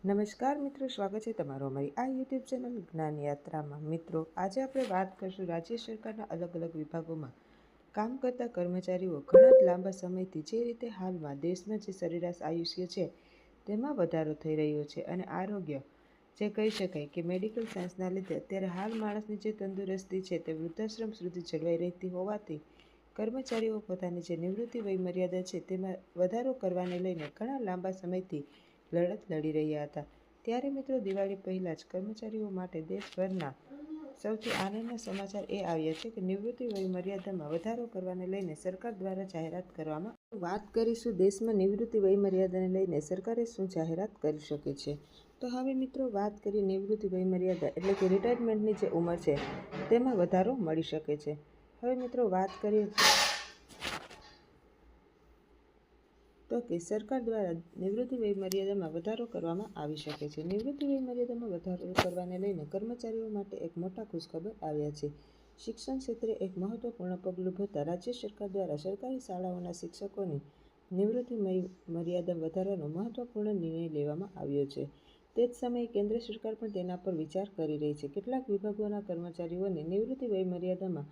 નમસ્કાર મિત્રો, સ્વાગત છે તમારું અમારી આ યુટ્યુબ ચેનલ જ્ઞાન યાત્રામાં. મિત્રો, આજે આપણે વાત કરીશું રાજ્ય સરકારના અલગ અલગ વિભાગોમાં. કામ કરતા કર્મચારીઓ ઘણા જ લાંબા સમયથી જે રીતે હાલમાં દેશમાં જે સરેરાશ આયુષ્ય છે, તેમાં વધારો થઈ રહ્યો છે અને આરોગ્ય, જે કહી શકાય કે મેડિકલ સાયન્સના લીધે અત્યારે હાલ માણસની જે તંદુરસ્તી છે તે વૃદ્ધાશ્રમ સુધી જળવાઈ રહેતી હોવાથી કર્મચારીઓ પોતાની જે નિવૃત્તિ વય મર્યાદા છે તેમાં વધારો કરવાને લઈને ઘણા લાંબા સમયથી લડત લડી રહ્યા હતા. ત્યારે મિત્રો દિવાળી પહેલાં જ કર્મચારીઓ માટે દેશભરના સૌથી આનંદના સમાચાર એ આવ્યા છે કે નિવૃત્તિ વય મર્યાદામાં વધારો કરવાને લઈને સરકાર દ્વારા જાહેરાત કરવામાં વાત કરીશું દેશમાં નિવૃત્તિ વય મર્યાદાને લઈને સરકારે શું જાહેરાત કરી શકે છે? તો હવે મિત્રો વાત કરીએ નિવૃત્તિ વય મર્યાદા એટલે કે રિટાયરમેન્ટની જે ઉંમર છે, તેમાં વધારો મળી શકે છે. હવે મિત્રો વાત કરીએ તો કે સરકાર દ્વારા નિવૃત્તિ વય મર્યાદામાં વધારો કરવામાં આવી શકે છે. નિવૃત્તિ વય મર્યાદામાં વધારો કરવાને લઈને કર્મચારીઓ માટે એક મોટા ખુશખબર આવ્યા છે. શિક્ષણ ક્ષેત્રે એક મહત્વપૂર્ણ પગલું ભરતા રાજ્ય સરકાર દ્વારા સરકારી શાળાઓના શિક્ષકોની નિવૃત્તિ મર્યાદા વધારવાનો મહત્વપૂર્ણ નિર્ણય લેવામાં આવ્યો છે. તે જ સમયે કેન્દ્ર સરકાર પણ તેના પર વિચાર કરી રહી છે. કેટલાક વિભાગોના કર્મચારીઓની નિવૃત્તિ વય મર્યાદામાં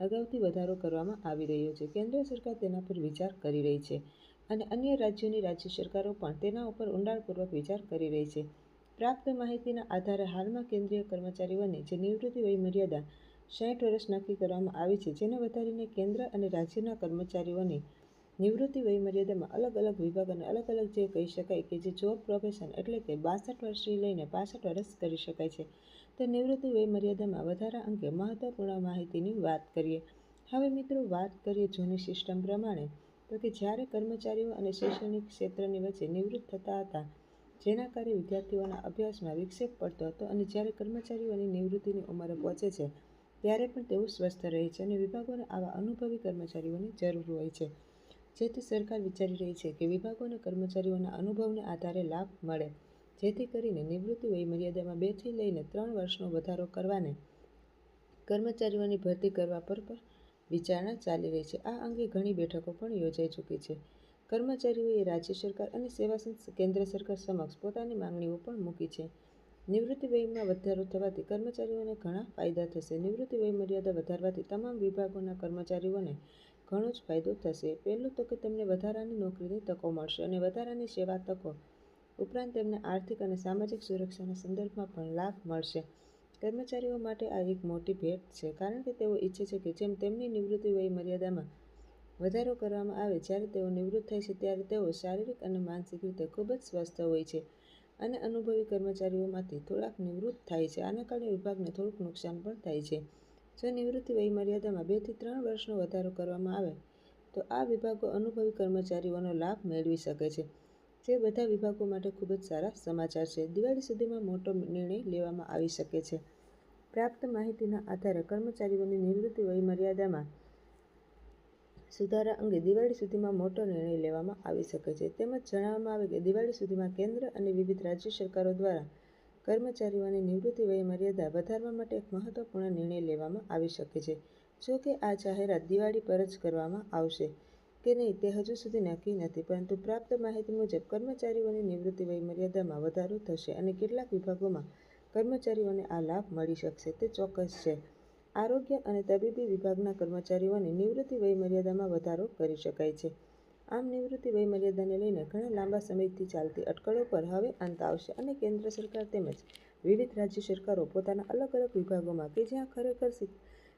અગાઉથી વધારો કરવામાં આવી રહ્યો છે. કેન્દ્ર સરકાર તેના પર વિચાર કરી રહી છે. અને અન્ય રાજ્યોની રાજ્ય સરકારો પણ તેના ઉપર ઊંડાણપૂર્વક વિચાર કરી રહી છે. પ્રાપ્ત માહિતીના આધારે હાલમાં કેન્દ્રીય કર્મચારીઓની જે નિવૃત્તિ વય મર્યાદા સાઠ વર્ષ નક્કી કરવામાં આવી છે, જેને વધારીને કેન્દ્ર અને રાજ્યના કર્મચારીઓની નિવૃત્તિ વય મર્યાદામાં અલગ અલગ વિભાગ અને અલગ અલગ જે કહી શકાય કે જે જોબ પ્રોફેશન એટલે કે બાસઠ વર્ષથી લઈને પાસઠ વર્ષ કરી શકાય છે. તો નિવૃત્તિ વય મર્યાદામાં વધારા અંગે મહત્વપૂર્ણ માહિતીની વાત કરીએ. હવે મિત્રો વાત કરીએ જૂની સિસ્ટમ પ્રમાણે. તો કે જ્યારે કર્મચારીઓ અને શૈક્ષણિક ક્ષેત્રની વચ્ચે નિવૃત્ત થતા હતા, જેના કારણે વિદ્યાર્થીઓના અભ્યાસમાં વિક્ષેપ પડતો હતો અને જ્યારે કર્મચારીઓની નિવૃત્તિની ઉંમરે પહોંચે છે, ત્યારે પણ તેઓ સ્વસ્થ રહે છે અને વિભાગોને આવા અનુભવી કર્મચારીઓની જરૂર હોય છે. જેથી સરકાર વિચારી રહી છે કે વિભાગોને કર્મચારીઓના અનુભવને આધારે લાભ મળે, જેથી કરીને નિવૃત્તિ વય મર્યાદામાં બેથી લઈને ત્રણ વર્ષનો વધારો કરવાને કર્મચારીઓની ભરતી કરવા પર વિચારણા ચાલી રહી છે. આ અંગે ઘણી બેઠકો પણ યોજાઈ ચૂકી છે. કર્મચારીઓએ રાજ્ય સરકાર અને સેવા કેન્દ્ર સરકાર સમક્ષ પોતાની માંગણીઓ પણ મૂકી છે. નિવૃત્તિ વયમાં વધારો થવાથી કર્મચારીઓને ઘણા ફાયદા થશે. નિવૃત્તિ વય મર્યાદા વધારવાથી તમામ વિભાગોના કર્મચારીઓને ઘણો જ ફાયદો થશે. પહેલું તો કે તેમને વધારાની નોકરીની તકો મળશે અને વધારાની સેવા તકો ઉપરાંત તેમને આર્થિક અને સામાજિક સુરક્ષાના સંદર્ભમાં પણ લાભ મળશે. કર્મચારીઓ માટે આ એક મોટી ભેટ છે, કારણ કે તેઓ ઈચ્છે છે કે જેમ તેમની નિવૃત્તિ વય મર્યાદામાં વધારો કરવામાં આવે જ્યારે તેઓ નિવૃત્ત થાય છે, ત્યારે તેઓ શારીરિક અને માનસિક રીતે ખૂબ જ સ્વસ્થ હોય છે અને અનુભવી કર્મચારીઓમાંથી થોડાક નિવૃત્ત થાય છે. આના કારણે વિભાગને થોડુંક નુકસાન પણ થાય છે. જો નિવૃત્તિ વય મર્યાદામાં બેથી ત્રણ વર્ષનો વધારો કરવામાં આવે, તો આ વિભાગો અનુભવી કર્મચારીઓનો લાભ મેળવી શકે છે. જે બધા વિભાગો માટે ખૂબ જ સારા સમાચાર છે. દિવાળી સુધીમાં મોટો નિર્ણય લેવામાં આવી શકે છે. પ્રાપ્ત માહિતીના આધારે કર્મચારીઓની નિવૃત્તિ વય મર્યાદામાં સુધારા અંગે દિવાળી સુધીમાં મોટો નિર્ણય લેવામાં આવી શકે છે. તેમજ જણાવવામાં આવે કે દિવાળી સુધીમાં કેન્દ્ર અને વિવિધ રાજ્ય સરકારો દ્વારા કર્મચારીઓની નિવૃત્તિ વય મર્યાદા વધારવા માટે એક મહત્વપૂર્ણ નિર્ણય લેવામાં આવી શકે છે. જો કે આ જાહેરાત દિવાળી પર જ કરવામાં આવશે. કે નહીં તે હજુ સુધી નક્કી નથી, પરંતુ પ્રાપ્ત માહિતી મુજબ કર્મચારીઓની નિવૃત્તિ વય મર્યાદામાં વધારો થશે અને કેટલાક વિભાગોમાં કર્મચારીઓને આ લાભ મળી શકશે. તે ચોક્કસ છે. આરોગ્ય અને તબીબી વિભાગના કર્મચારીઓની નિવૃત્તિ વય મર્યાદામાં વધારો કરી શકાય છે. આમ નિવૃત્તિ વય મર્યાદાને લઈને ઘણા લાંબા સમયથી ચાલતી અટકળો પર હવે અંત આવશે અને કેન્દ્ર સરકાર તેમજ વિવિધ રાજ્ય સરકારો પોતાના અલગ અલગ વિભાગોમાં કે જ્યાં ખરેખર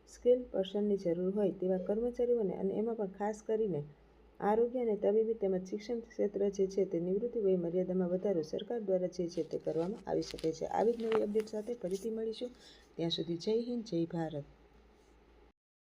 સ્કિલ પર્સનની જરૂર હોય તેવા કર્મચારીઓને અને એમાં પણ ખાસ કરીને આરોગ્ય અને તબીબી તેમજ શિક્ષણ ક્ષેત્ર જે છે તે નિવૃત્તિ વય મર્યાદામાં વધારો સરકાર દ્વારા જે છે તે કરવામાં આવી શકે છે. આવી જ નવી અપડેટ સાથે ફરીથી મળીશું. ત્યાં સુધી જય હિન્દ, જય ભારત.